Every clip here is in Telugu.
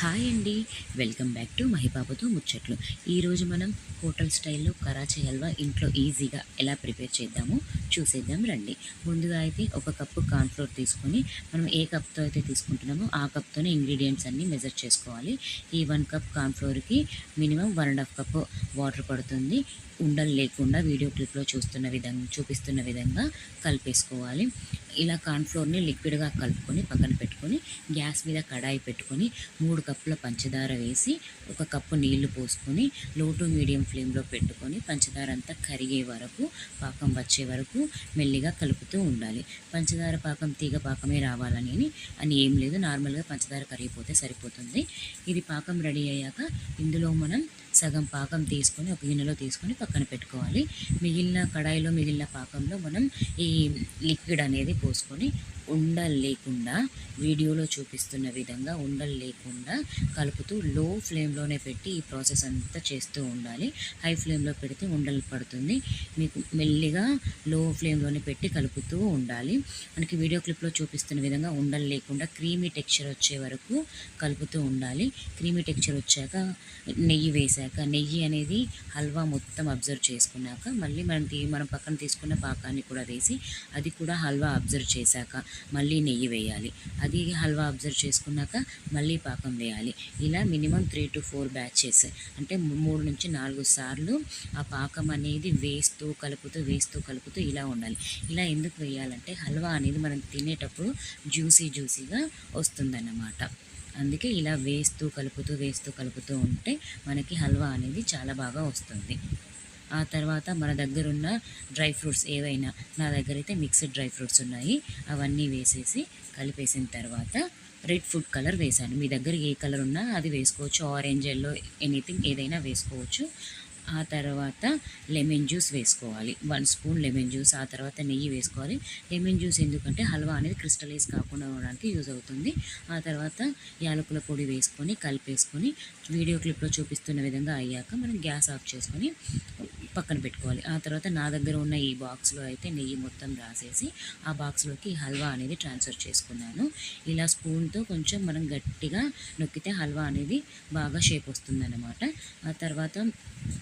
హాయ్ అండి. వెల్కమ్ బ్యాక్ టు మహిబాబుతో ముచ్చట్లు. ఈరోజు మనం హోటల్ స్టైల్లో కరాచీ హల్వా ఇంట్లో ఈజీగా ఎలా ప్రిపేర్ చేద్దామో చూసేద్దాం రండి. ముందుగా అయితే ఒక కప్పు కార్న్ఫ్లోర్ తీసుకొని మనం ఏ కప్తో అయితే తీసుకుంటున్నామో ఆ కప్తోనే ఇంగ్రీడియంట్స్ అన్నీ మెజర్ చేసుకోవాలి. ఈ one cup కార్న్ఫ్లోర్కి minimum one and half cup water పడుతుంది. ఉండలు లేకుండా వీడియో క్లిప్లో చూస్తున్న విధంగా చూపిస్తున్న విధంగా కలిపేసుకోవాలి. ఇలా కార్న్ఫ్లోర్ని లిక్విడ్గా కలుపుకొని పక్కన పెట్టుకొని గ్యాస్ మీద కడాయి పెట్టుకొని మూడు కప్పుల పంచదార వేసి ఒక కప్పు నీళ్ళు పోసుకొని లో టు మీడియం ఫ్లేమ్లో పెట్టుకొని పంచదార అంతా కరిగే వరకు పాకం వచ్చే వరకు మెల్లిగా కలుపుతూ ఉండాలి. పంచదార పాకం తీగ పాకమే రావాలని అని ఏం లేదు. నార్మల్గా పంచదార కరిగిపోతే సరిపోతుంది. ఇది పాకం రెడీ అయ్యాక ఇందులో మనం సగం పాకం తీసుకొని ఒక గిన్నెలో తీసుకొని పక్కన పెట్టుకోవాలి. మిగిలిన కడాయిలో మిగిలిన పాకంలో మనం ఈ లిక్విడ్ అనేది పోసుకొని ఉండలు లేకుండా వీడియోలో చూపిస్తున్న విధంగా ఉండలు లేకుండా కలుపుతూ లో ఫ్లేమ్లోనే పెట్టి ఈ ప్రాసెస్ అంతా చేస్తూ ఉండాలి. హై ఫ్లేమ్లో పెడితే ఉండలు పడుతుంది. మీకు మెల్లిగా లో ఫ్లేమ్లోనే పెట్టి కలుపుతూ ఉండాలి. మనకి వీడియో క్లిప్లో చూపిస్తున్న విధంగా ఉండలు లేకుండా క్రీమీ టెక్స్చర్ వచ్చే వరకు కలుపుతూ ఉండాలి. క్రీమీ టెక్స్చర్ వచ్చాక నెయ్యి వేసాక నెయ్యి అనేది హల్వా మొత్తం అబ్జర్వ్ చేసుకున్నాక మళ్ళీ మనం మనం పక్కన తీసుకున్న పాకాన్ని కూడా వేసి అది కూడా హల్వా అబ్జర్వ్ చేశాక మళ్ళీ నెయ్యి వేయాలి. అది హల్వా అబ్జర్వ్ చేసుకున్నాక మళ్ళీ పాకం వేయాలి. ఇలా minimum three to four batches అంటే మూడు నుంచి నాలుగు సార్లు ఆ పాకం అనేది వేస్తూ కలుపుతూ వేస్తూ కలుపుతూ ఇలా ఉండాలి. ఇలా ఎందుకు వేయాలంటే హల్వా అనేది మనం తినేటప్పుడు జ్యూసీ జ్యూసీగా వస్తుందన్నమాట. అందుకే ఇలా వేస్తూ కలుపుతూ వేస్తూ కలుపుతూ ఉంటే మనకి హల్వా అనేది చాలా బాగా వస్తుంది. ఆ తర్వాత మన దగ్గర ఉన్న డ్రై ఫ్రూట్స్ ఏవైనా నా దగ్గర అయితే మిక్స్డ్ డ్రై ఫ్రూట్స్ ఉన్నాయి. అవన్నీ వేసేసి కలిపేసిన తర్వాత రెడ్ ఫుడ్ కలర్ వేసాను మీ దగ్గర ఏ కలర్ ఉన్నా అది వేసుకోవచ్చు. ఆరెంజ్ ఎల్లో ఎనీథింగ్ ఏదైనా వేసుకోవచ్చు. ఆ తర్వాత లెమన్ జ్యూస్ వేసుకోవాలి. వన్ స్పూన్ లెమన్ జ్యూస్ ఆ తర్వాత నెయ్యి వేసుకోవాలి. లెమన్ జ్యూస్ ఎందుకంటే హల్వా అనేది క్రిస్టలైజ్ కాకుండా ఉండడానికి యూజ్ అవుతుంది. ఆ తర్వాత యాలకుల పొడి వేసుకొని కలిపేసుకొని వీడియో క్లిప్లో చూపిస్తున్న విధంగా అయ్యాక మనం గ్యాస్ ఆఫ్ చేసుకొని పక్కన పెట్టుకోవాలి. ఆ తర్వాత నా దగ్గర ఉన్న ఈ బాక్స్లో అయితే నెయ్యి మొత్తం రాసేసి ఆ బాక్స్లోకి హల్వా అనేది ట్రాన్స్ఫర్ చేసుకున్నాను. ఇలా స్పూన్తో కొంచెం మనం గట్టిగా నొక్కితే హల్వా అనేది బాగా షేప్ వస్తుందన్నమాట. ఆ తర్వాత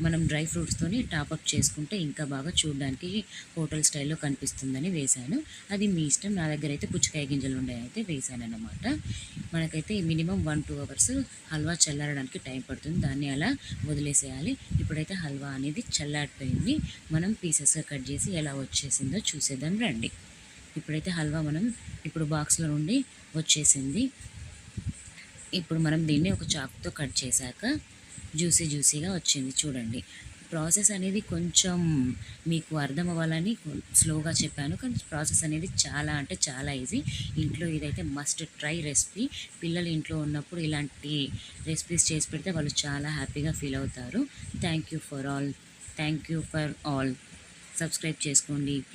మనం మనం డ్రై ఫ్రూట్స్తోని టాపప్ చేసుకుంటే ఇంకా బాగా చూడడానికి హోటల్ స్టైల్లో కనిపిస్తుందని వేశాను. అది మీ ఇష్టం. నా దగ్గర అయితే పుచ్చకాయ గింజలు ఉండే అయితే వేశాను అనమాట మనకైతే minimum one two hours halwa చల్లారడానికి time పడుతుంది. దాన్ని అలా వదిలేసేయాలి. ఇప్పుడైతే హల్వా అనేది చల్లారిపోయింది. మనం పీసెస్గా కట్ చేసి ఎలా వచ్చేసిందో చూసేద్దాం రండి. ఇప్పుడైతే హల్వా మనం ఇప్పుడు బాక్స్లో నుండి వచ్చేసింది. ఇప్పుడు మనం దీన్ని ఒక చాకుతో కట్ చేశాక జ్యూసీ జ్యూసీగా వచ్చింది. చూడండి. ప్రాసెస్ అనేది కొంచెం మీకు అర్థం అవ్వాలని స్లోగా చెప్పాను. కానీ ప్రాసెస్ అనేది చాలా అంటే చాలా ఈజీ. ఇంట్లో ఇదైతే మస్ట్ ట్రై రెసిపీ. పిల్లలు ఇంట్లో ఉన్నప్పుడు ఇలాంటి రెసిపీస్ చేసి పెడితే వాళ్ళు చాలా హ్యాపీగా ఫీల్ అవుతారు. Thank you for all. Thank you for all. Subscribe చేసుకోండి. ప్లీజ్